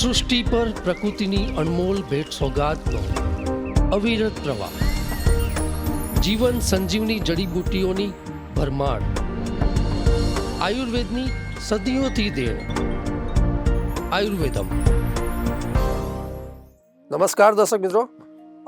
સૃષ્ટિ પર પ્રકૃતિની અનમોલ ભેટ સોગાદનો અવિરત પ્રવાહ. જીવન સંજીવની જડીબુટ્ટીઓની ભરમાર. આયુર્વેદની સદીઓથી દેણ. આયુર્વેદમ. નમસ્કાર દર્શક મિત્રો.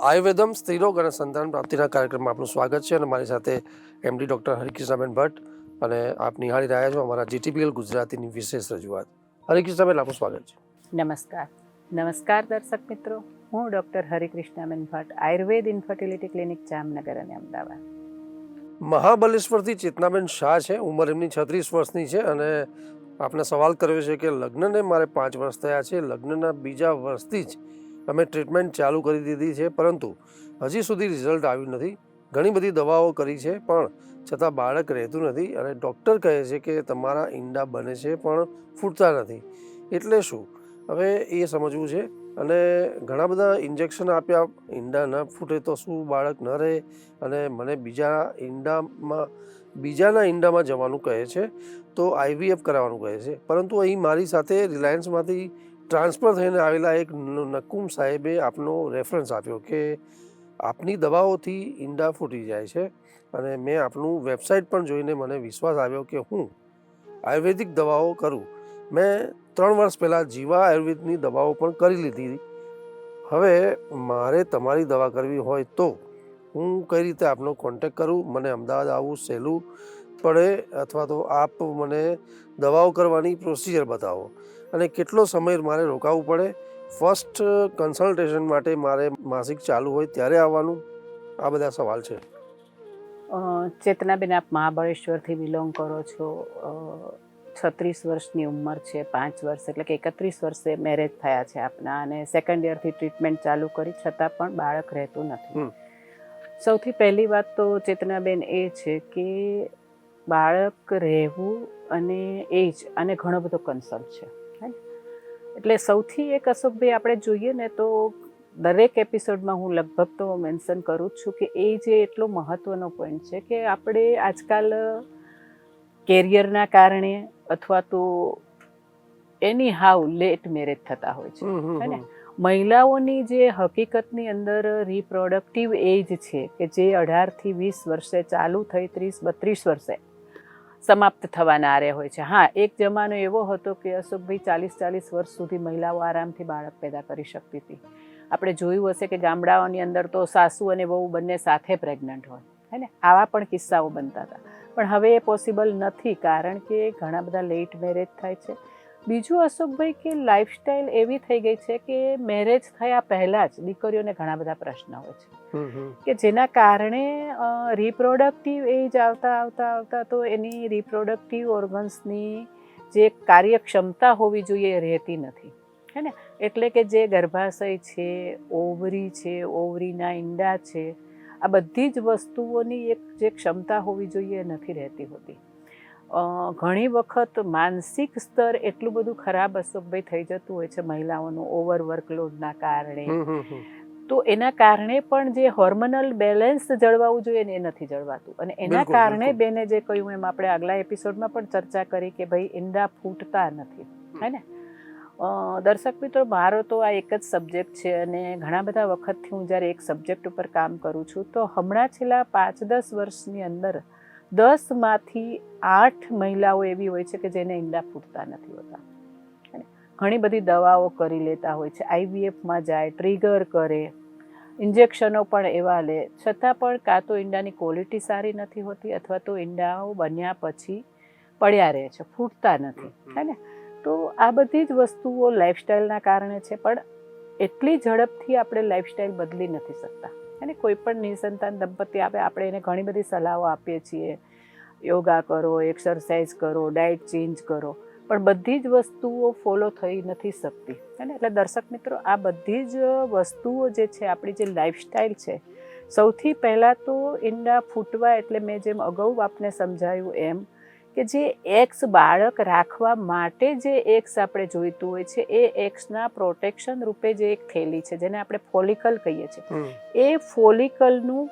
આયુર્વેદમ સ્ત્રીરોગ અને સંતાન પ્રાપ્તિના કાર્યક્રમમાં આપનું સ્વાગત છે અને મારી સાથે એમડી ડૉક્ટર હરિકૃષ્ણબેન ભટ્ટ અને આપ નિહાળી રહ્યા છો અમારા જીટીપીએલ ગુજરાતીની વિશેષ રજૂઆત. હરિકૃષ્ણબેન, આપનું સ્વાગત છે. નમસ્કાર. નમસ્કાર દર્શક મિત્રો. હું doctor Harikrishnaben Bhatt, Ayurveda infertility clinic Jamnagar અને અમદાવાદ. મહાબલેશ્વરથી ચેતનાબેન શાહ છે. ઉંમર એમની છત્રીસ વર્ષની છે અને આપણે સવાલ કર્યો છે કે લગ્નને મારે પાંચ વર્ષ થયા છે. લગ્નના બીજા વર્ષથી જ અમે ટ્રીટમેન્ટ ચાલુ કરી દીધી છે. પરંતુ હજી સુધી રિઝલ્ટ આવ્યું નથી. ઘણી બધી દવાઓ કરી છે, પણ છતાં બાળક રહેતું નથી અને ડૉક્ટર કહે છે કે તમારા ઈંડા બને છે, પણ ફૂટતા નથી. એટલે શું? હવે એ સમજવું છે. અને ઘણા બધા ઇન્જેક્શન આપ્યા ઈંડા ન ફૂટે તો શું બાળક ન રહે? અને મને બીજા ઈંડામાં, બીજાના ઈંડામાં જવાનું કહે છે, તો આઈવીએફ કરાવવાનું કહે છે. પરંતુ અહીં મારી સાથે રિલાયન્સમાંથી ટ્રાન્સફર થઈને આવેલા એક નકુમ સાહેબે આપનો રેફરન્સ આપ્યો કે આપની દવાઓથી ઈંડા ફૂટી જાય છે. અને મેં આપનું વેબસાઇટ પણ જોઈને મને વિશ્વાસ આવ્યો કે હું આયુર્વેદિક દવાઓ કરું. મેં ત્રણ વર્ષ પહેલાં જીવા આયુર્વેદની દવાઓ પણ કરી લીધી. હવે મારે તમારી દવા કરવી હોય તો હું કઈ રીતે આપનો કોન્ટેક કરું? મને અમદાવાદ આવવું સહેલું પડે અથવા તો આપ મને દવાઓ કરવાની પ્રોસિજર બતાવો. અને કેટલો સમય મારે રોકાવું પડે? ફર્સ્ટ કન્સલ્ટેશન માટે મારે માસિક ચાલુ હોય ત્યારે આવવાનું? આ બધા સવાલ છે. ચેતનાબેન, આપ મહાબળેશ્વરથી બિલોંગ કરો છો. છત્રીસ વર્ષની ઉંમર છે પાંચ વર્ષ એટલે કે એકત્રીસ વર્ષે મેરેજ થયા છે આપના અને સેકન્ડ યરથી ટ્રીટમેન્ટ ચાલુ કરી છતાં પણ બાળક રહેતું નથી. સૌથી પહેલી વાત તો ચેતનાબેન એ છે કે બાળક રહેવું અને એજ અને ઘણો બધો કન્સલ્ટ છે? એટલે સૌથી એક અશોકભાઈ આપણે જોઈએ ને તો દરેક એપિસોડમાં હું લગભગ તો મેન્શન કરું જ છું કે એ જે એટલો મહત્વનો પોઈન્ટ છે કે આપણે આજકાલ કેરિયરના કારણે અથવા તો એની હાવ લેટ મેરેજ થતા હોય છે. હે મહિલાઓની જે હકીકતની અંદર રિપ્રોડક્ટિવ એજ છે કે જે અઢારથી વીસ વર્ષે ચાલુ થઈ ત્રીસ બત્રીસ વર્ષે સમાપ્ત થવાના આરે હોય છે. હા એક જમાનો એવો હતો કે અશોકભાઈ ચાલીસ ચાલીસ વર્ષ સુધી મહિલાઓ આરામથી બાળક પેદા કરી શકતી હતી. આપણે જોયું હશે કે ગામડાઓની અંદર તો સાસુ અને વહુ બંને સાથે પ્રેગ્નન્ટ હોય. હે ને? આવા પણ કિસ્સાઓ બનતા હતા. પણ હવે એ પોસિબલ નથી કારણ કે ઘણા બધા લેટ મેરેજ થાય છે. બીજું અશોકભાઈ કે લાઈફસ્ટાઈલ એવી થઈ ગઈ છે કે મેરેજ થયા પહેલાં જ દીકરીઓને ઘણા બધા પ્રશ્ન હોય છે. કે જેના કારણે રિપ્રોડક્ટિવ એજ આવતા આવતા આવતા તો એની રિપ્રોડક્ટિવ ઓર્ગન્સની જે કાર્યક્ષમતા હોવી જોઈએ રહેતી નથી. હે ને? એટલે કે જે ગર્ભાશય છે ઓવરી છે ઓવરીના ઈંડા છે આ બધી જ વસ્તુઓની એક જે ક્ષમતા હોવી જોઈએ એ નથી રહેતી હોતી. ઘણી વખત માનસિક સ્તર એટલું બધું ખરાબ અશોકભાઈ થઈ જતું હોય છે મહિલાઓનું ઓવર વર્કલોડના કારણે. તો એના કારણે પણ જે હોર્મોનલ બેલેન્સ જળવાવું જોઈએ ને એ નથી જળવાતું. અને એના કારણે બેને જે કહ્યું એમ આપણે આગલા એપિસોડમાં પણ ચર્ચા કરી કે ભાઈ ઈંડા ફૂટતા નથી. હે ને? દર્શક મિત્રો મારો તો આ એક જ સબ્જેક્ટ છે અને ઘણા બધા વખતથી હું જ્યારે એક સબ્જેક્ટ ઉપર કામ કરું છું તો હમણાં છેલ્લા પાંચ દસ વર્ષની અંદર દસમાંથી આઠ મહિલાઓ એવી હોય છે કે જેને ઈંડા ફૂટતા નથી હોતા. ઘણી બધી દવાઓ કરી લેતા હોય છે આઈવીએફમાં જાય ટ્રિગર કરે ઇન્જેક્શનો પણ એવા લે. છતાં પણ કાં તો ઈંડાની ક્વોલિટી સારી નથી હોતી અથવા તો ઈંડાઓ બન્યા પછી પડ્યા રહે છે ફૂટતા નથી. હે ને? તો આ બધી જ વસ્તુઓ લાઈફસ્ટાઈલના કારણે છે, પણ એટલી ઝડપથી આપણે લાઈફસ્ટાઈલ બદલી નથી શકતા. અને કોઈ પણ નિસંતાન દંપતી આવે, આપણે એને ઘણી બધી સલાહો આપીએ છીએ. યોગા કરો એક્સરસાઇઝ કરો ડાયટ ચેન્જ કરો, પણ બધી જ વસ્તુઓ ફોલો થઈ નથી શકતી. અને એટલે દર્શક મિત્રો, આ બધી જ વસ્તુઓ જે છે, આપણી જે લાઈફસ્ટાઈલ છે, સૌથી પહેલાં તો ઈંડા ફૂટવા એટલે મેં જેમ અગાઉ આપને સમજાયું એમ કે જે એક્સ બાળક રાખવા માટે જે એક્સ આપણે જોઈતું હોય છે એ એક્સના પ્રોટેક્શન રૂપે જે એક થેલી છે જેને આપણે ફોલિકલ કહીએ છીએ. એ ફોલિકલનું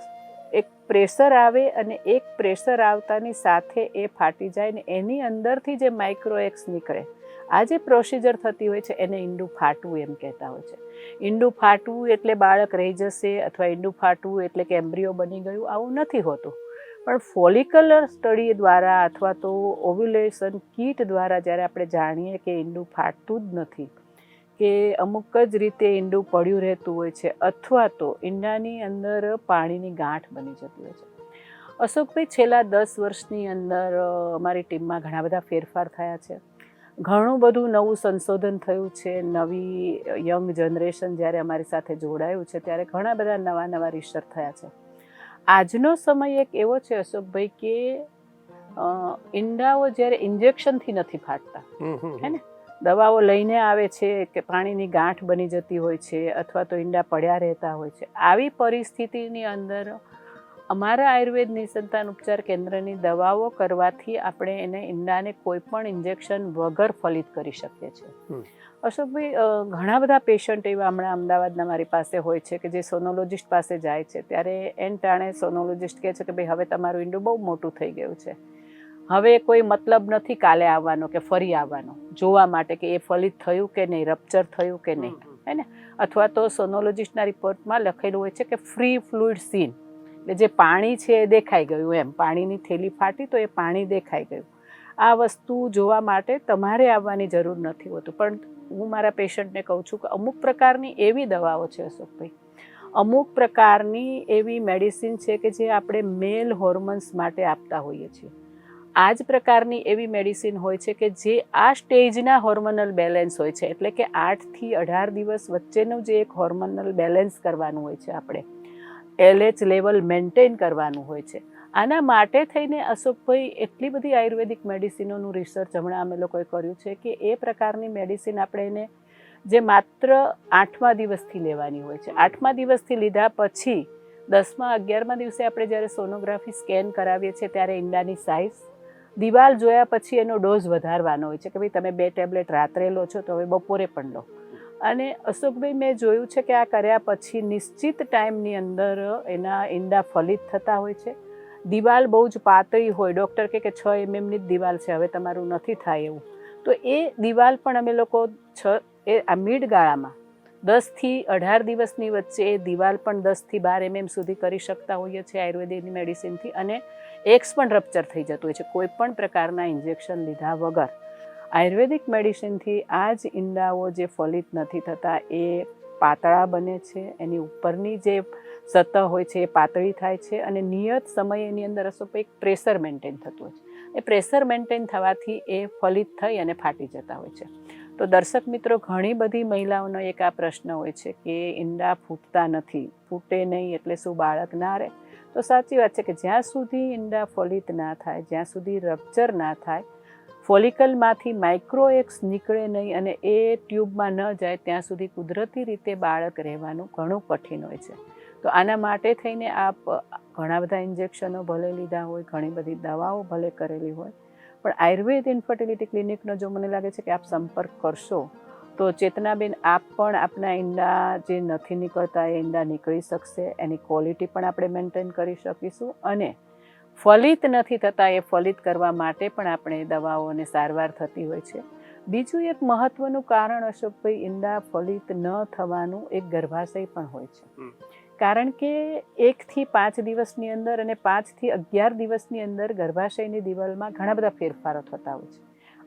એક પ્રેશર આવે અને એક પ્રેશર આવતાની સાથે એ ફાટી જાય ને એની અંદરથી જે માઇક્રો એક્સ નીકળે. આ જે પ્રોસિજર થતી હોય છે એને ઈંડું ફાટવું એમ કહેતા હોય છે. ઈંડું ફાટવું એટલે બાળક રહી જશે અથવા ઈંડું ફાટવું એટલે કે એમ્બ્રિયો બની ગયું આવું નથી હોતું. પણ ફોલિકલર સ્ટડી દ્વારા અથવા તો ઓવ્યુલેશન કીટ દ્વારા જ્યારે આપણે જાણીએ કે ઈંડું ફાટતું જ નથી, કે અમુક જ રીતે ઈંડું પડ્યું રહેતું હોય છે અથવા તો ઈંડાની અંદર પાણીની ગાંઠ બની જતી હોય છે. અશોકભાઈ છેલ્લા દસ વર્ષની અંદર અમારી ટીમમાં ઘણા બધા ફેરફાર થયા છે. ઘણું બધું નવું સંશોધન થયું છે. નવી યંગ જનરેશન જ્યારે અમારી સાથે જોડાયું છે ત્યારે ઘણા બધા નવા નવા રિસર્ચ થયા છે. આજનો સમય એક એવો છે અશોકભાઈ કે ઈંડાઓ જ્યારે ઇન્જેક્શનથી નથી ફાટતા. હે ને? દવાઓ લઈને આવે છે કે પાણીની ગાંઠ બની જતી હોય છે અથવા તો ઈંડા પડ્યા રહેતા હોય છે. આવી પરિસ્થિતિની અંદર અમારા આયુર્વેદ નિસંતાન ઉપચાર કેન્દ્રની દવાઓ કરવાથી આપણે એને ઈંડાને કોઈ પણ ઇન્જેક્શન વગર ફલિત કરી શકીએ છીએ. અશોકભાઈ ઘણા બધા પેશન્ટ એવા હમણાં અમદાવાદના મારી પાસે હોય છે કે જે સોનોલોજિસ્ટ પાસે જાય છે. ત્યારે એન ટાણે સોનોલોજિસ્ટ કહે છે કે ભાઈ હવે તમારું ઈંડું બહુ મોટું થઈ ગયું છે. હવે કોઈ મતલબ નથી કાલે આવવાનો કે ફરી આવવાનો. જોવા માટે કે એ ફલિત થયું કે નહીં રપ્ચર થયું કે નહીં. હમ, અથવા તો સોનોલોજિસ્ટના રિપોર્ટમાં લખેલું હોય છે કે ફ્રી ફ્લુઇડ સીન એટલે જે પાણી છે એ દેખાઈ ગયું એમ. પાણીની થેલી ફાટી તો એ પાણી દેખાઈ ગયું. આ વસ્તુ જોવા માટે તમારે આવવાની જરૂર નથી હોતું. પણ હું મારા પેશન્ટને કહું છું કે અમુક પ્રકારની એવી દવાઓ છે અશોકભાઈ. અમુક પ્રકારની એવી મેડિસિન છે કે જે આપણે મેલ હોર્મોન્સ માટે આપતા હોઈએ છીએ. આ જ પ્રકારની એવી મેડિસિન હોય છે કે જે આ સ્ટેજના હોર્મોનલ બેલેન્સ હોય છે. એટલે કે આઠથી અઢાર દિવસ વચ્ચેનું જે એક હોર્મોનલ બેલેન્સ કરવાનું હોય છે આપણે. એલએચ લેવલ મેન્ટેન કરવાનું હોય છે. આના માટે થઈને અશોકભાઈ, એટલી બધી આયુર્વેદિક મેડિસિનોનું રિસર્ચ હમણાં અમે લોકોએ કર્યું છે કે એ પ્રકારની મેડિસિન આપણે એને જે માત્ર આઠમા દિવસથી લેવાની હોય છે. આઠમા દિવસથી લીધા પછી દસમા, અગિયારમા દિવસે આપણે જ્યારે સોનોગ્રાફી સ્કેન કરાવીએ છીએ ત્યારે ઈંડાની સાઇઝ દિવાલ જોયા પછી એનો ડોઝ વધારવાનો હોય છે કે ભાઈ તમે બે ટેબ્લેટ રાત્રે લો છો તો હવે બપોરે પણ લો. અને અશોકભાઈ, મેં જોયું છે કે આ કર્યા પછી નિશ્ચિત ટાઈમની અંદર એના ઈંડા ફલિત થતા હોય છે. દિવાલ બહુ જ પાતળી હોય. ડૉક્ટર કે છ એમએમની જ દિવાલ છે. હવે તમારું નથી થાય એવું. તો એ દિવાલ પણ અમે લોકો છ, એ આ મિડ ગાળામાં દસથી અઢાર દિવસની વચ્ચે એ દિવાલ પણ દસથી બાર એમએમ સુધી કરી શકતા હોઈએ છીએ આયુર્વેદિકની મેડિસિનથી અને એક્સ પણ રપ્ચર થઈ જતું હોય છે. કોઈ પણ પ્રકારના ઇન્જેક્શન લીધા વગર. આયુર્વેદિક મેડિસિનથી આ જ ઈંડાઓ જે ફલિત નથી થતા, એ પાતળા બને છે, એની ઉપરની જે સતહ હોય છે એ પાતળી થાય છે અને નિયત સમય એની અંદર એક પ્રેશર મેન્ટેન થતું હોય છે. એ પ્રેશર મેન્ટેન થવાથી એ ફલિત થઈ અને ફાટી જતા હોય છે. તો દર્શક મિત્રો, ઘણી બધી મહિલાઓનો એક આ પ્રશ્ન હોય છે કે ઈંડા ફૂટતા નથી, ફૂટે નહીં એટલે શું બાળક ના રહે? તો સાચી વાત છે કે જ્યાં સુધી ઈંડા ફલિત ના થાય, જ્યાં સુધી રપ્ચર ના થાય ફોલિકલમાંથી માઇક્રોએક્સ નીકળે નહીં અને એ ટ્યુબમાં ન જાય, ત્યાં સુધી કુદરતી રીતે બાળક રહેવાનું ઘણું કઠિન હોય છે. તો આના માટે થઈને આપ ઘણા બધા ઇન્જેક્શનો ભલે લીધા હોય, ઘણી બધી દવાઓ ભલે કરેલી હોય, પણ આયુર્વેદ ઇન્ફર્ટિલિટી ક્લિનિકનો જો મને લાગે છે કે આપ સંપર્ક કરશો, તો ચેતનાબેન, આપ પણ આપના ઈંડા જે નથી નીકળતા એ ઈંડા નીકળી શકશે, એની ક્વોલિટી પણ આપણે મેન્ટેન કરી શકીશું અને ફલિત નથી થતા એ ફલિત કરવા માટે પણ આપણે દવાઓ અને સારવાર થતી હોય છે. બીજું એક મહત્વનું કારણ અશોકભાઈ ઈંડા ફલિત ન થવાનું એક ગર્ભાશય પણ હોય છે. કારણ કે એકથી પાંચ દિવસની અંદર અને પાંચથી અગિયાર દિવસની અંદર ગર્ભાશયની દિવાલમાં ઘણા બધા ફેરફારો થતા હોય છે.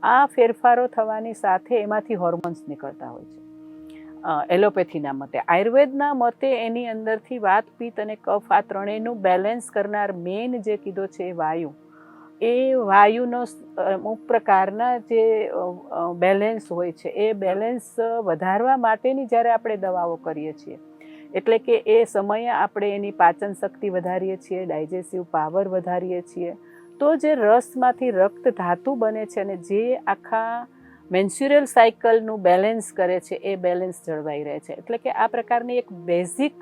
આ ફેરફારો થવાની સાથે એમાંથી હોર્મોન્સ નીકળતા હોય છે. એલોપેથીના મતે. આયુર્વેદના મતે એની અંદરથી વાત, પિત્ત અને કફ આ ત્રણેયનું બેલેન્સ કરનાર મેઇન જે કીધો છે એ વાયુ. એ વાયુનો અમુક પ્રકારના જે બેલેન્સ હોય છે, એ બેલેન્સ વધારવા માટેની જ્યારે આપણે દવાઓ કરીએ છીએ. એટલે કે એ સમયે આપણે એની પાચન શક્તિ વધારીએ છીએ ડાયજેસિવ પાવર વધારીએ છીએ. તો જે રસમાંથી રક્ત ધાતુ બને છે અને જે આખા મેન્સ્યુરલ સાયકલનું બેલેન્સ કરે છે, એ બેલેન્સ જળવાઈ રહે છે. એટલે કે આ પ્રકારની એક બેઝિક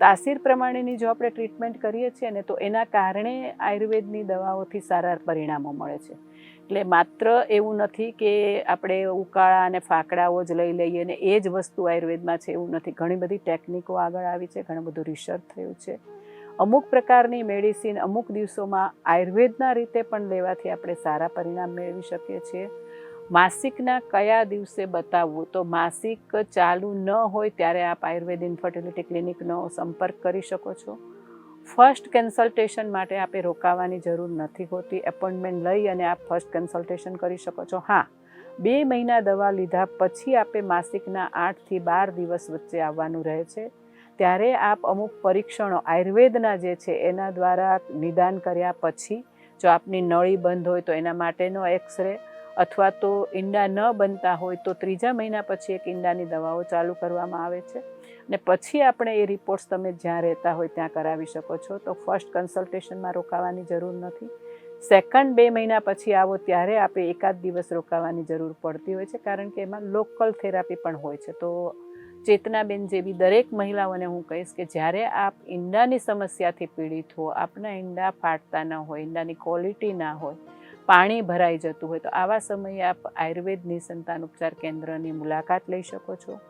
તાસીર પ્રમાણેની જો આપણે ટ્રીટમેન્ટ કરીએ છીએ ને, તો એના કારણે આયુર્વેદની દવાઓથી સારા પરિણામો મળે છે. એટલે માત્ર એવું નથી કે આપણે ઉકાળા અને ફાકડાઓ જ લઈ લઈએ ને, એ જ વસ્તુ આયુર્વેદમાં છે, એવું નથી. ઘણી બધી ટેકનિકો આગળ આવી છે, ઘણું બધું રિસર્ચ થયું છે. અમુક પ્રકારની મેડિસિન અમુક દિવસોમાં આયુર્વેદના રીતે પણ લેવાથી આપણે સારા પરિણામ મેળવી શકીએ છીએ. માસિકના કયા દિવસે બતાવવું? તો માસિક ચાલુ ન હોય ત્યારે આપ આયુર્વેદ ઇન્ફર્ટિલિટી ક્લિનિકનો સંપર્ક કરી શકો છો. ફર્સ્ટ કન્સલ્ટેશન માટે આપે રોકાવાની જરૂર નથી હોતી. એપોઇન્ટમેન્ટ લઈ અને આપ ફર્સ્ટ કન્સલ્ટેશન કરી શકો છો. હા, બે મહિના દવા લીધા પછી આપે માસિકના આઠથી બાર દિવસ વચ્ચે આવવાનું રહે છે. ત્યારે આપ અમુક પરીક્ષણો, આયુર્વેદના જે છે, એના દ્વારા નિદાન કર્યા પછી જો આપની નળી બંધ હોય તો એના માટેનો એક્સરે અથવા તો ઈંડા ન બનતા હોય તો ત્રીજા મહિના પછી એક ઈંડાની દવાઓ ચાલુ કરવામાં આવે છે. ને પછી આપણે એ રિપોર્ટ્સ તમે જ્યાં રહેતા હોય ત્યાં કરાવી શકો છો. તો ફર્સ્ટ કન્સલ્ટેશનમાં રોકાવાની જરૂર નથી. સેકન્ડ બે મહિના પછી આવો ત્યારે આપણે એકાદ દિવસ રોકાવાની જરૂર પડતી હોય છે, કારણ કે એમાં લોકલ થેરાપી પણ હોય છે. તો ચેતનાબેન જેવી દરેક મહિલાઓને હું કહીશ કે જ્યારે આપ ઈંડાની સમસ્યાથી પીડિત હો, આપના ઈંડા ફાટતા ન હોય, ઈંડાની ક્વોલિટી ના હોય પાણી ભરાઈ જતું હોય તો આવા સમયે આપ આયુર્વેદની સંતાન ઉપચાર કેન્દ્રની મુલાકાત લઈ શકો છો.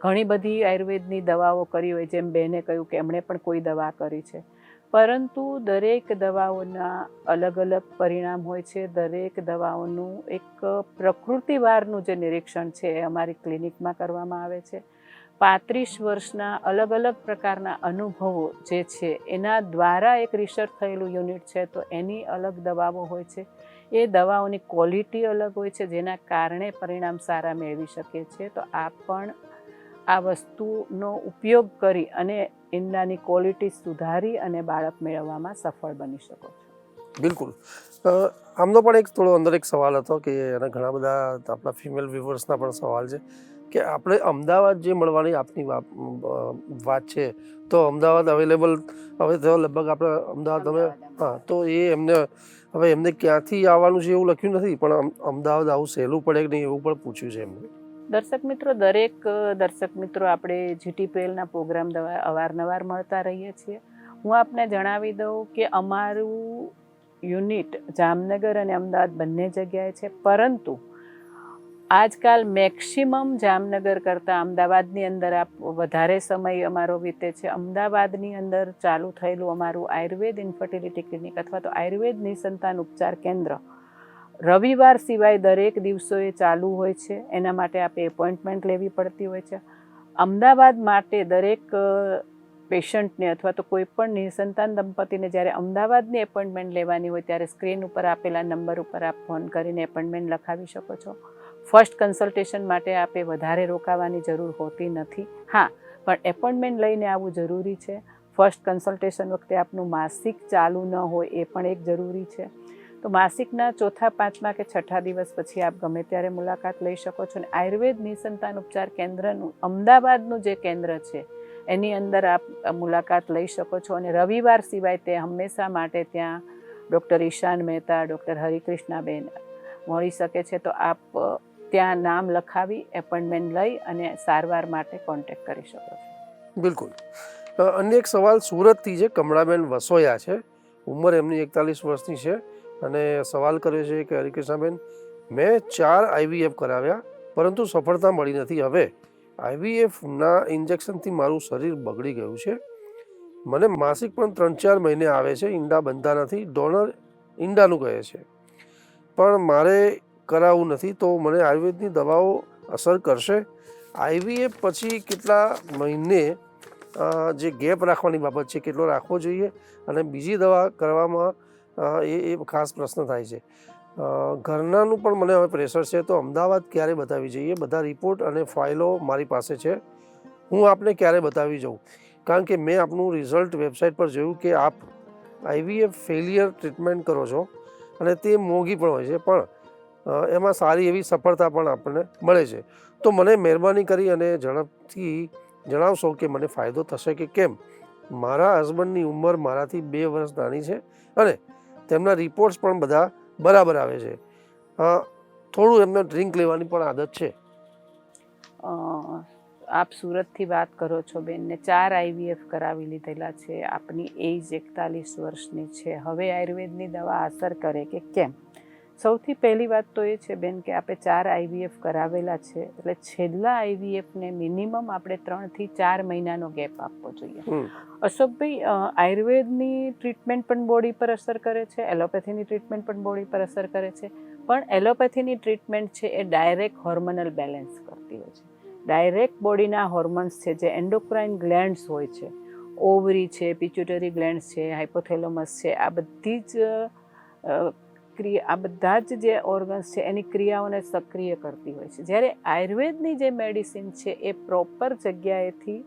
ઘણી બધી આયુર્વેદની દવાઓ કરી હોય, જેમ બેને કહ્યું કે એમણે પણ કોઈ દવા કરી છે. પરંતુ દરેક દવાઓના અલગ અલગ પરિણામ હોય છે. દરેક દવાઓનું એક પ્રકૃતિવારનું જે નિરીક્ષણ છે એ અમારી ક્લિનિકમાં કરવામાં આવે છે. પાંત્રીસ વર્ષના અલગ અલગ પ્રકારના અનુભવો જે છે, એના દ્વારા એક રિસર્ચ થયેલું યુનિટ છે, તો એની અલગ દવાઓ હોય છે. એ દવાઓની ક્વોલિટી અલગ હોય છે જેના કારણે પરિણામ સારા મેળવી શકીએ છીએ તો આ પણ આ વસ્તુનો ઉપયોગ કરી અને ઈંડાની ક્વોલિટી સુધારી અને બાળક મેળવવામાં સફળ બની શકો છો. બિલકુલ. આમનો પણ એક થોડો અંદર એક સવાલ હતો કે એના ઘણા બધા આપણા ફિમેલ વ્યુવર્સના પણ સવાલ છે કે આપણે અમદાવાદ જે મળવાની આપની વાત છે તો અમદાવાદ અવેલેબલ હવે તો લગભગ આપણે અમદાવાદ તમે હા તો એ એમને હવે એમને ક્યાંથી આવવાનું છે એવું લખ્યું નથી, પણ અમદાવાદ આવું સહેલું પડે કે નહીં એવું પણ પૂછ્યું છે એમને. દર્શક મિત્રો, દરેક દર્શક મિત્રો આપણે જીટીપીએલના પ્રોગ્રામ અવારનવાર મળતા રહીએ છીએ. હું આપને જણાવી દઉં કે અમારું યુનિટ જામનગર અને અમદાવાદ બંને જગ્યાએ છે, પરંતુ આજકાલ મેક્સિમમ જામનગર કરતાં અમદાવાદની અંદર આપ વધારે સમય અમારો વીતે છે. અમદાવાદની અંદર ચાલુ થયેલું અમારું આયુર્વેદ ઇન્ફર્ટિલિટી ક્લિનિક અથવા તો આયુર્વેદ નિસંતાન ઉપચાર કેન્દ્ર રવિવાર સિવાય દરેક દિવસોએ ચાલુ હોય છે. એના માટે આપે એપોઇન્ટમેન્ટ લેવી પડતી હોય છે. અમદાવાદ માટે દરેક પેશન્ટને અથવા તો કોઈ પણ નિસંતાન દંપતીને જ્યારે અમદાવાદની એપોઇન્ટમેન્ટ લેવાની હોય ત્યારે સ્ક્રીન ઉપર આપેલા નંબર ઉપર આપ ફોન કરીને એપોઇન્ટમેન્ટ લખાવી શકો છો. ફર્સ્ટ કન્સલ્ટેશન માટે આપે વધારે રોકાવાની જરૂર હોતી નથી. હા, પણ એપોઇન્ટમેન્ટ લઈને આવવું જરૂરી છે. ફર્સ્ટ કન્સલ્ટેશન વખતે આપનું માસિક ચાલુ ન હોય એ પણ એક જરૂરી છે. તો માસિકના ચોથા પાંચમા કે છઠ્ઠા દિવસ પછી આપ ગમે ત્યારે મુલાકાત લઈ શકો છો. અને આયુર્વેદ નિસંતાન ઉપચાર કેન્દ્રનું, અમદાવાદનું જે કેન્દ્ર છે, એની અંદર આપ મુલાકાત લઈ શકો છો. અને રવિવાર સિવાય તે હંમેશા માટે ત્યાં ડૉક્ટર ઈશાન મહેતા, ડૉક્ટર હરિકૃષ્ણાબેન મળી શકે છે. તો આપ ત્યાં નામ લખાવી, એપોઇન્ટમેન્ટ લઈ અને સારવાર માટે કોન્ટેક્ટ કરી શકો છો. બિલકુલ. અન્ય એક સવાલ સુરતથી છે, કમળાબેન વસોયા છે. ઉંમર એમની એકતાલીસ વર્ષની છે અને સવાલ કર્યો છે કે, હરિકૃષ્ણાબેન, મેં ચાર આઈવીએફ કરાવ્યા, પરંતુ સફળતા મળી નથી. હવે આઈવીએફના ઇન્જેક્શનથી મારું શરીર બગડી ગયું છે. મને માસિક પણ ત્રણ ચાર મહિને આવે છે, ઈંડા બનતા નથી, ડોનર ઈંડાનું કહે છે. પણ મારે કરાવવું નથી તો મને આયુર્વેદની દવાઓ અસર કરશે. આઈવીએફ પછી કેટલા મહિને જે ગેપ રાખવાની બાબત છે કેટલો રાખવો જોઈએ અને બીજી દવા કરવામાં એ એ ખાસ પ્રશ્ન થાય છે. ઘરનાનું પણ મને હવે પ્રેશર છે તો અમદાવાદ ક્યારે બતાવી જઈએ? બધા રિપોર્ટ અને ફાઇલો મારી પાસે છે. હું આપને ક્યારે બતાવી જાઉં? કારણ કે મેં આપનું રિઝલ્ટ વેબસાઇટ પર જોયું કે આપ આઈવીએફ ફેલિયર ટ્રીટમેન્ટ કરો છો અને તે મોંઘી પણ હોય છે. પણ એમાં સારી એવી સફળતા પણ આપણને મળે છે. તો મને મહેરબાની કરી અને ઝડપથી જણાવશો કે મને ફાયદો થશે કે કેમ? મારા હસબન્ડની ઉંમર મારાથી બે વર્ષ નાની છે અને તેમના રિપોર્ટ્સ પણ બધા બરાબર આવે છે. થોડું એમને ડ્રિંક લેવાની પણ આદત છે. આપ સુરતથી વાત કરો છો બેનને, ચાર આઈવીએફ કરાવી લીધેલા છે. આપની એજ એકતાલીસ વર્ષની છે. હવે આયુર્વેદની દવા અસર કરે કે કેમ? સૌથી પહેલી વાત તો એ છે બેન કે આપણે ચાર આઈવીએફ કરાવેલા છે. એટલે છેલ્લા આઈવીએફને મિનિમમ આપણે ત્રણથી ચાર મહિનાનો ગેપ આપવો જોઈએ. અશોકભાઈ આયુર્વેદની ટ્રીટમેન્ટ પણ બોડી પર અસર કરે છે એલોપેથીની ટ્રીટમેન્ટ પણ બોડી પર અસર કરે છે. પણ એલોપેથીની ટ્રીટમેન્ટ છે એ ડાયરેક્ટ હોર્મોનલ બેલેન્સ કરતી હોય છે. ડાયરેક્ટ બોડીના હોર્મોન્સ છે જે એન્ડોક્રાઇન ગ્લેન્ડ્સ હોય છે ઓવરી છે પિચ્યુટરી ગ્લેન્ડ્સ છે હાઇપોથેલોમસ છે આ બધી જ ક્રિયા આ બધા જ જે ઓર્ગન્સ છે એની ક્રિયાઓને સક્રિય કરતી હોય છે. જ્યારે આયુર્વેદની જે મેડિસિન છે એ પ્રોપર જગ્યાએથી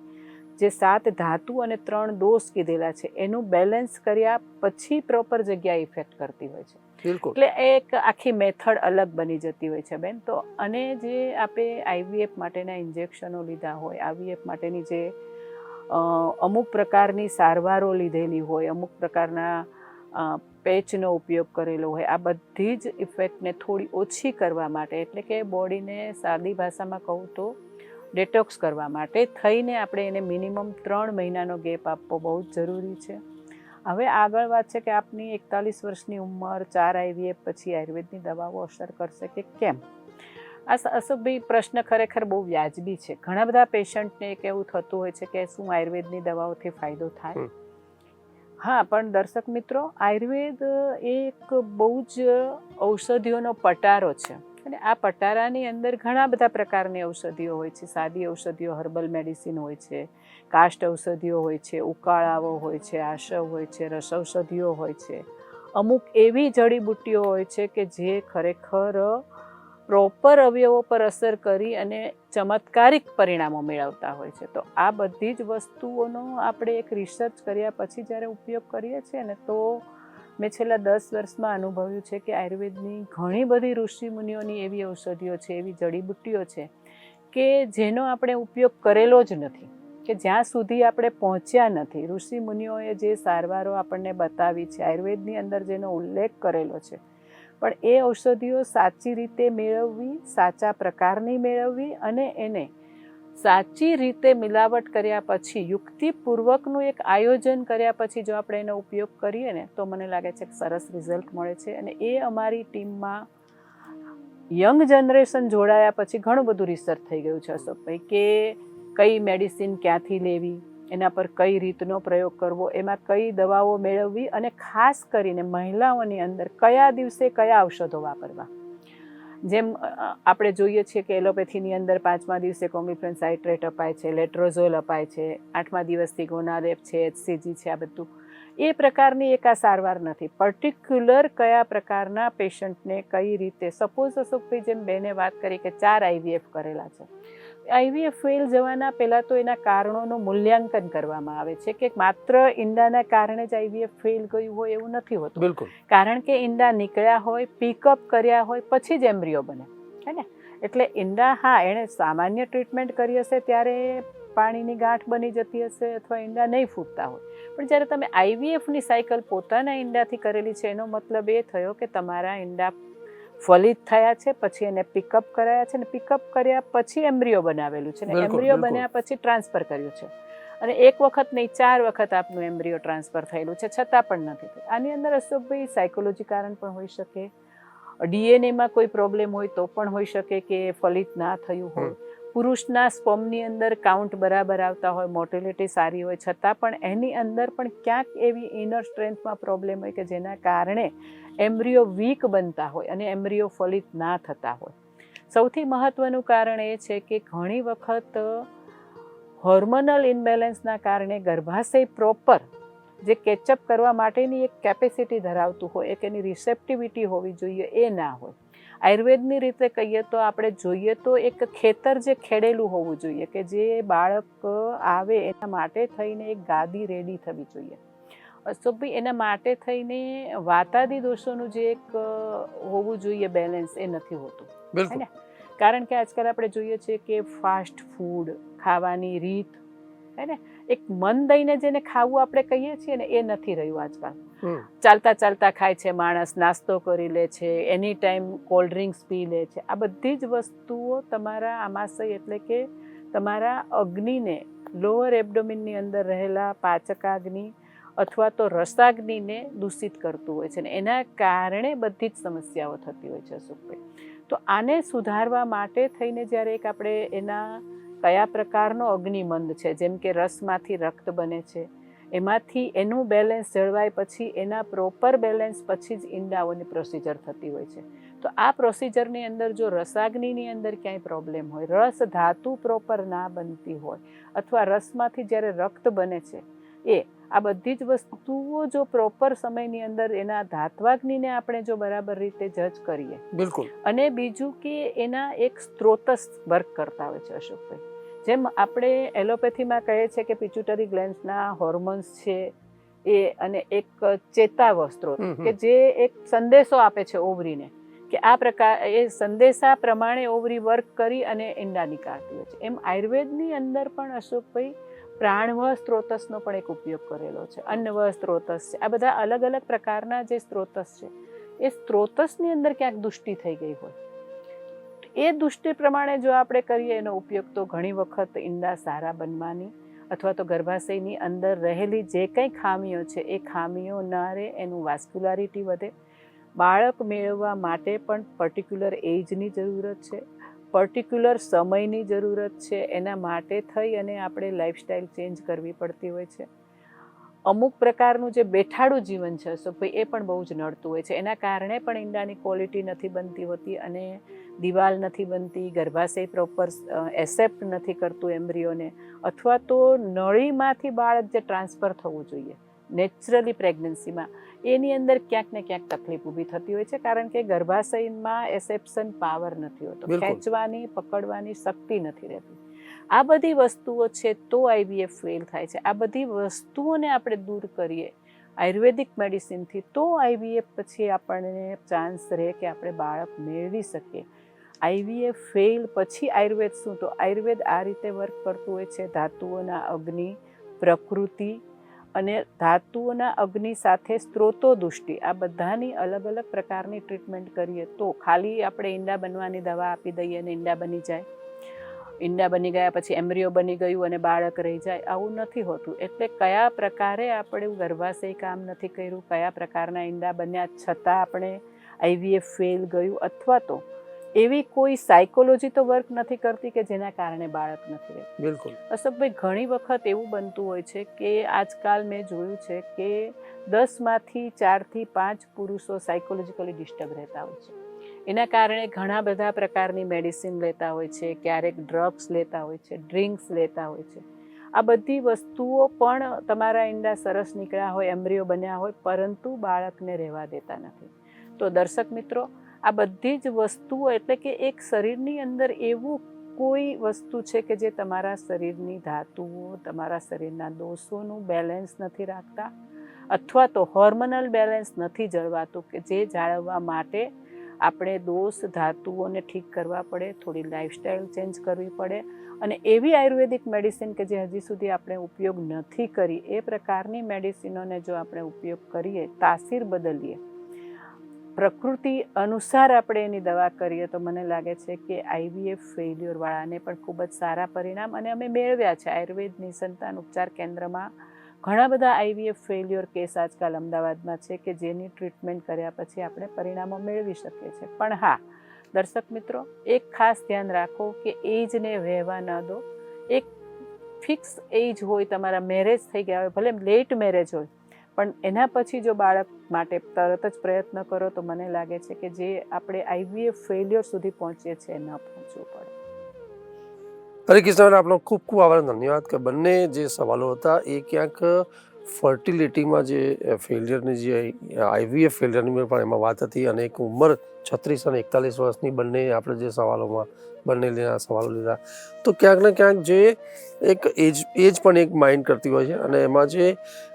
જે સાત ધાતુ અને ત્રણ દોષ કીધેલા છે એનું બેલેન્સ કર્યા પછી પ્રોપર જગ્યાએ ઇફેક્ટ કરતી હોય છે. એટલે એક આખી મેથડ અલગ બની જતી હોય છે બેન. તો અને જે આપણે આઈવીએફ માટેના ઇન્જેક્શનો લીધા હોય આઈવીએફ માટેની જે અમુક પ્રકારની સારવારો લીધેલી હોય અમુક પ્રકારના પેચનો ઉપયોગ કરેલો હોય. આ બધી જ ઇફેક્ટને થોડી ઓછી કરવા માટે, એટલે કે બોડીને સાદી ભાષામાં કહું તો ડેટોક્સ કરવા માટે થઈને આપણે એને મિનિમમ ત્રણ મહિનાનો ગેપ આપવો બહુ જ જરૂરી છે. હવે આગળ વાત છે કે આપની એકતાલીસ વર્ષની ઉંમર, ચાર આઈવીએફ પછી આયુર્વેદની દવાઓ અસર કરશે કે કેમ? આ અશોકભાઈ, પ્રશ્ન ખરેખર બહુ વ્યાજબી છે. ઘણા બધા પેશન્ટને એક એવું થતું હોય છે કે શું આયુર્વેદની દવાઓથી ફાયદો થાય. હા, પણ દર્શક મિત્રો, આયુર્વેદ એક બહુ જ ઔષધિઓનો પટારો છે. અને આ પટારાની અંદર ઘણા બધા પ્રકારની ઔષધિઓ હોય છે. સાદી ઔષધિઓ, હર્બલ મેડિસિન હોય છે કાસ્ટ ઔષધિઓ હોય છે, ઉકાળાઓ હોય છે, આશવ હોય છે, રસ ઔષધિઓ હોય છે. અમુક એવી જડીબુટ્ટીઓ હોય છે કે જે ખરેખર પ્રોપર અવયવો પર અસર કરી અને ચમત્કારિક પરિણામો મેળવતા હોય છે. તો આ બધી જ વસ્તુઓનો આપણે એક રિસર્ચ કર્યા પછી જ્યારે ઉપયોગ કરીએ છીએ ને, તો મેં છેલ્લા દસ વર્ષમાં અનુભવ્યું છે કે આયુર્વેદની ઘણી બધી ઋષિ મુનિઓની એવી ઔષધિઓ છે, એવી જડીબુટ્ટીઓ છે કે જેનો આપણે ઉપયોગ કરેલો જ નથી, કે જ્યાં સુધી આપણે પહોંચ્યા નથી. ઋષિ મુનિઓએ જે સારવારો આપણને બતાવી છે, આયુર્વેદની અંદર જેનો ઉલ્લેખ કરેલો છે પણ એ ઔષધિઓ સાચી રીતે મેળવવી, સાચા પ્રકારની મેળવવી અને એને સાચી રીતે મિલાવટ કર્યા પછી, યુક્તિપૂર્વકનું એક આયોજન કર્યા પછી જો આપણે એનો ઉપયોગ કરીએ ને, તો મને લાગે છે કે સરસ રિઝલ્ટ મળે છે. અને એ અમારી ટીમમાં યંગ જનરેશન જોડાયા પછી ઘણું બધું રિસર્ચ થઈ ગયું છે અશોકભાઈ, કે કઈ મેડિસિન ક્યાંથી લેવી? એના પર કઈ રીતનો પ્રયોગ કરવો, એમાં કઈ દવાઓ મેળવવી અને ખાસ કરીને મહિલાઓની અંદર કયા દિવસે કયા ઔષધો વાપરવા? જેમ આપણે જોઈએ છીએ કે એલોપેથીની અંદર પાંચમા દિવસે કોમિફ્રેન સાઇટ્રેટ અપાય છે, લેટ્રોઝોલ અપાય છે, આઠમા દિવસથી ગોનારેપ છે, એચસીજી છે, આ બધું. એ પ્રકારની એક આ સારવાર નથી. પર્ટિક્યુલર કયા પ્રકારના પેશન્ટને કઈ રીતે, સપોઝ અશોકભાઈ જેમ બેને વાત કરી કે ચાર આઈવીએફ કરેલા છે આઈવીએફ ફેલ જવાના પહેલાં તો એના કારણોનું મૂલ્યાંકન કરવામાં આવે છે કે માત્ર ઈંડાના કારણે જ આઈવીએફ ફેલ ગયું હોય એવું નથી હોતું. બિલકુલ. કારણ કે ઈંડા નીકળ્યા હોય પિકઅપ કર્યા હોય પછી જ એમ્બ્રિયો બને. હે ને? એટલે ઈંડા હા એણે સામાન્ય ટ્રીટમેન્ટ કરી હશે ત્યારે પાણીની ગાંઠ બની જતી હશે અથવા ઈંડા નહીં ફૂટતા હોય. પણ જ્યારે તમે આઈવીએફની સાયકલ પોતાના ઈંડાથી કરેલી છે એનો મતલબ એ થયો કે તમારા ઈંડા ફલિત થયા છે પછી એને પિકઅપ કરાયા છે ને પિકઅપ કર્યા પછી એમ્બ્રિયો બનાવેલું છે. ને એમ્બ્રિયો બન્યા પછી ટ્રાન્સફર કર્યું છે. અને એક વખત નહીં ચાર વખત આપનું એમ્બ્રિયો ટ્રાન્સફર થયેલું છે છતાં પણ નથી થયું. આની અંદર અશોકભાઈ સાયકોલોજી કારણ પણ હોઈ શકે. ડીએનએમાં કોઈ પ્રોબ્લેમ હોય તો પણ હોઈ શકે કે ફલિત ના થયું હોય. પુરુષના સ્પમની અંદર કાઉન્ટ બરાબર આવતા હોય મોટિલિટી સારી હોય, છતાં પણ એની અંદર પણ ક્યાંક એવી ઇનર સ્ટ્રેન્થમાં પ્રોબ્લેમ હોય કે જેના કારણે એમ્બ્રિયો વીક બનતા હોય અને એમ્બ્રિયો ફલિત ના થતા હોય. સૌથી મહત્ત્વનું કારણ એ છે કે ઘણી વખત હોર્મોનલ ઇનબેલેન્સના કારણે ગર્ભાશય પ્રોપર જે કેચઅપ કરવા માટેની એક કેપેસિટી ધરાવતું હોય, એક એની રિસેપ્ટિવિટી હોવી જોઈએ એ ના હોય. આયુર્વેદની રીતે કહીએ તો આપણે જોઈએ તો એક ખેતર જે ખેડેલું હોવું જોઈએ કે જે બાળક આવે એના માટે થઈને એક ગાદી રેડી થવી જોઈએ. અશોકભાઈ એના માટે થઈને વાતાદી દોષોનું જે એક હોવું જોઈએ બેલેન્સ એ નથી હોતું. હે ને? કારણ કે આજકાલ આપણે જોઈએ છીએ કે ફાસ્ટ ફૂડ ખાવાની રીત હે ને? એક મન દઈને જેને ખાવું આપણે કહીએ છીએ ને એ નથી રહ્યું આજકાલ. ચાલતા ચાલતા ખાય છે માણસ, નાસ્તો કરી લે છે એની ટાઈમ કોલ્ડ ડ્રિંક્સ પી લે છે. આ બધી જ વસ્તુઓ તમારા આમાશય એટલે કે તમારા અગ્નિને લોઅર એબડોમિનની અંદર રહેલા પાચકાગ્નિ અથવા તો રસાગ્નિને દૂષિત કરતું હોય છે ને એના કારણે બધી જ સમસ્યાઓ થતી હોય છે અશોકભાઈ. તો આને સુધારવા માટે થઈને જ્યારે એક આપણે એના કયા પ્રકારનો અગ્નિમંદ છે, જેમ કે રસમાંથી રક્ત બને છે એમાંથી એનું બેલેન્સ જળવાય પછી એના પ્રોપર બેલેન્સ પછી જ ઈંડાઓની પ્રોસિજર થતી હોય છે. તો આ પ્રોસિજરની અંદર જો રસાગ્નિની અંદર ક્યાંય પ્રોબ્લેમ હોય રસ ધાતુ પ્રોપર ના બનતી હોય અથવા રસમાંથી જ્યારે રક્ત બને છે એ આ બધી જ વસ્તુઓ જો પ્રોપર સમયની અંદર એના ધાત્વાગ્નિને આપણે જો બરાબર રીતે જજ કરીએ બિલકુલ. અને બીજું કે એના એક સ્ત્રોતસ વર્ક કરતા હોય છે અશોકભાઈ. જેમ આપણે એલોપેથીમાં કહીએ છીએ કે પિચ્યુટરી ગ્લેન્ડ્સના હોર્મોન્સ છે એ અને એક ચેતાવ સ્ત્રોત. કે જે એક સંદેશો આપે છે ઓવરીને કે આ પ્રકાર એ સંદેશા પ્રમાણે ઓવરી વર્ક કરી અને ઈંડા નીકાળતી હોય છે. એમ આયુર્વેદની અંદર પણ અશોકભાઈ પ્રાણવ સ્ત્રોતસનો પણ એક ઉપયોગ કરેલો છે. અન્નવ સ્ત્રોતસ છે. આ બધા અલગ અલગ પ્રકારના જે સ્ત્રોતસ છે એ સ્ત્રોતસની અંદર ક્યાંક દુષ્ટિ થઈ ગઈ હોય. એ દૃષ્ટિ પ્રમાણે જો આપણે કરીએ, એનો ઉપયોગ તો ઘણી વખત ઈંડા સારા બનવાની અથવા તો ગર્ભાશયની અંદર રહેલી જે કંઈ ખામીઓ છે, એ ખામીઓ ન રહે એનું વાસ્ક્યુલારિટી વધે. બાળક મેળવવા માટે પણ પર્ટિક્યુલર એજની જરૂરત છે, પર્ટિક્યુલર સમયની જરૂરત છે, એના માટે થઈ અને આપણે લાઈફસ્ટાઈલ ચેન્જ કરવી પડતી હોય છે. અમુક પ્રકારનું જે બેઠાડું જીવન છે ભાઈ એ પણ બહુ જ નડતું હોય છે. એના કારણે પણ ઈંડાની ક્વોલિટી નથી બનતી હોતી અને દિવાલ નથી બનતી ગર્ભાશય પ્રોપર એસેપ્ટ નથી કરતું એમ્બ્રિયોને. અથવા તો નળીમાંથી બાળક જે ટ્રાન્સફર થવું જોઈએ નેચરલી પ્રેગ્નન્સીમાં એની અંદર ક્યાંક ને ક્યાંક તકલીફ ઊભી થતી હોય છે કારણ કે ગર્ભાશયમાં એસેપ્શન પાવર નથી હોતો. ખેંચવાની પકડવાની શક્તિ નથી રહેતી. આ બધી વસ્તુઓ છે તો આઈવીએફ ફેલ થાય છે. આ બધી વસ્તુઓને આપણે દૂર કરીએ આયુર્વેદિક મેડિસિનથી તો આઈવીએફ પછી આપણને ચાન્સ રહે કે આપણે બાળક મેળવી શકીએ. આઈવીએફ ફેલ પછી આયુર્વેદ શું? તો આયુર્વેદ આ રીતે વર્ક કરતું હોય છે ધાતુઓના અગ્નિ, પ્રકૃતિ અને ધાતુઓના અગ્નિ સાથે સ્ત્રોતો દુષ્ટિ. આ બધાની અલગ અલગ પ્રકારની ટ્રીટમેન્ટ કરીએ તો ખાલી આપણે ઈંડા બનવાની દવા આપી દઈએ અને ઈંડા બની જાય. ઈંડા બની ગયા પછી એમ્બ્રિયો બની ગયું અને બાળક રહી જાય આવું નથી હોતું. એટલે કયા પ્રકારે આપણે ગર્ભાશય કામ નથી કર્યું કયા પ્રકારના ઈંડા બન્યા છતાં આપણે આઈવીએફ ફેલ ગયું અથવા તો એવી કોઈ સાયકોલોજી તો વર્ક નથી કરતી કે જેના કારણે બાળક નથી રહેતું? બિલકુલ. અશોકભાઈ ઘણી વખત એવું બનતું હોય છે કે આજકાલ મેં જોયું છે કે દસમાંથી ચારથી પાંચ પુરુષો સાયકોલોજીકલી ડિસ્ટર્બ રહેતા હોય છે. એના કારણે ઘણા બધા પ્રકારની મેડિસિન લેતા હોય છે, ક્યારેક ડ્રગ્સ લેતા હોય છે ડ્રિંક્સ લેતા હોય છે. આ બધી વસ્તુઓ પણ તમારા ઈંડા સરસ નીકળ્યા હોય એમ્બ્રિયો બન્યા હોય, પરંતુ બાળકને રહેવા દેતા નથી. તો દર્શક મિત્રો, આ બધી જ વસ્તુઓ એટલે કે એક શરીરની અંદર એવું કોઈ વસ્તુ છે કે જે તમારા શરીરની ધાતુઓ, તમારા શરીરના દોષોનું બેલેન્સ નથી રાખતા, અથવા તો હોર્મોનલ બેલેન્સ નથી જળવાતું કે જે જાળવવા માટે આપણે દોષ, ધાતુઓને ઠીક કરવા પડે, થોડી લાઈફસ્ટાઈલ ચેન્જ કરવી પડે અને એવી આયુર્વેદિક મેડિસિન કે જે હજી સુધી આપણે ઉપયોગ નથી કરી, એ પ્રકારની મેડિસિનોને જો આપણે ઉપયોગ કરીએ, તાસીર બદલીએ. પ્રકૃતિ અનુસાર આપણે એની દવા કરીએ તો મને લાગે છે કે આઈવીએફ ફેલ્યોરવાળાને પણ ખૂબ જ સારા પરિણામ અને અમે મેળવ્યા છે. આયુર્વેદ નિસંતાન ઉપચાર કેન્દ્રમાં ઘણા બધા આઈવીએફ ફેલ્યોર કેસ આજકાલ અમદાવાદમાં છે કે જેની ટ્રીટમેન્ટ કર્યા પછી આપણે પરિણામો મેળવી શકીએ છીએ. પણ હા, દર્શક મિત્રો, એક ખાસ ધ્યાન રાખો કે એજને વહેવા ન દો. એક ફિક્સ એજ હોય, તમારા મેરેજ થઈ ગયા હોય, ભલે લેટ મેરેજ હોય, પણ એના પછી જો બાળક માટે તરત જ પ્રયત્ન કરો તો મને લાગે છે કે જે આપણે આઈવીએફ ફેલ્યોર સુધી પહોંચીએ છીએ ન પહોંચવું પડે. હરિકૃષ્ણ આપનો ખૂબ ખૂબ આભાર ધન્યવાદ કે બંને જે સવાલો હતા એ ક્યાંક ફર્ટિલિટીમાં જે ફેલિયરની જે આઈવીએફ ફેલિયરની પણ એમાં વાત હતી અને એક ઉંમર છત્રીસ અને એકતાલીસ વર્ષની બંને આપણે જે સવાલોમાં બંને લીધા, સવાલો લીધા. તો ક્યાંક ને ક્યાંક જે એક એજ એજ પણ એક માઇન્ડ કરતી હોય છે અને એમાં જે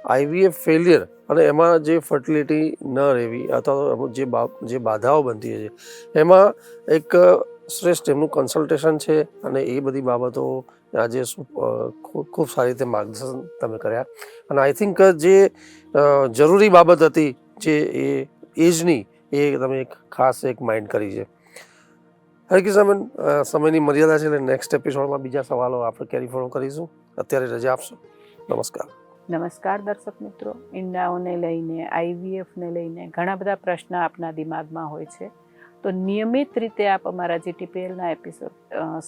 આઈવીએફ ફેલિયર અને એમાં જે ફર્ટિલિટી ન રહેવી અથવા તો જે બા, જે બાધાઓ બનતી હોય છે, એમાં એક શ્રેષ્ઠ એમનું કન્સલ્ટેશન છે અને એ બધી બાબતો આજે ખૂબ સારી રીતે માર્ગદર્શન તમે કર્યા. અને આઈ થિંક જે જરૂરી બાબત હતી જે એ, એજની, એ તમે એક ખાસ એક માઇન્ડ કરી છે. હરકિશનબેન સમયની મર્યાદા છે એટલે નેક્સ્ટ એપિસોડમાં બીજા સવાલો આપણે કેરી ફોર્વર્ડ કરીશું. અત્યારે રજા આપશો. નમસ્કાર. નમસ્કાર દર્શક મિત્રો. ઈંડાઓને લઈને આઈવીએફને લઈને ઘણા બધા પ્રશ્ન આપના દિમાગમાં હોય છે. તો નિયમિત રીતે આપ અમારા જીટીપીએલના એપિસોડ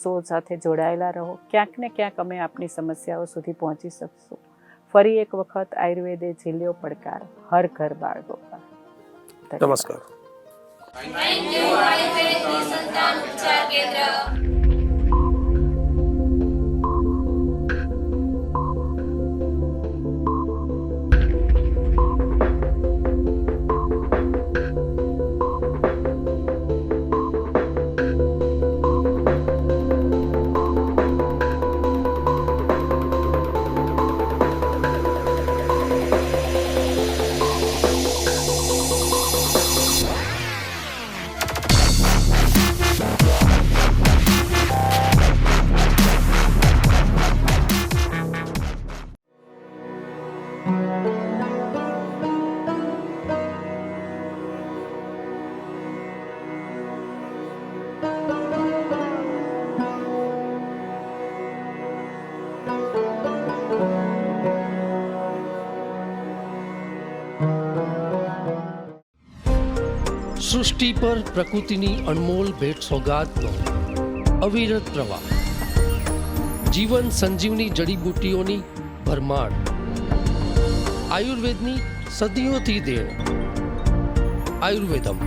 શો સાથે જોડાયેલા રહો. ક્યાંક ને ક્યાંક અમે આપની સમસ્યાઓ સુધી પહોંચી શકશું. ફરી એક વખત આયુર્વેદે ઝીલ્યો પડકાર હર ઘર બાળ ગોપાલ નમસ્કાર. થેન્ક યુ આયુર્વેદ ઉપચાર કેન્દ્ર સૃષ્ટિ પર પ્રકૃતિની અણમોલ ભેટ સોગાદનો અવિરત પ્રવાહ. જીવન સંજીવની જડીબુટ્ટીઓની ભરમાણ આયુર્વેદની સદીઓથી દેણ. આયુર્વેદમ.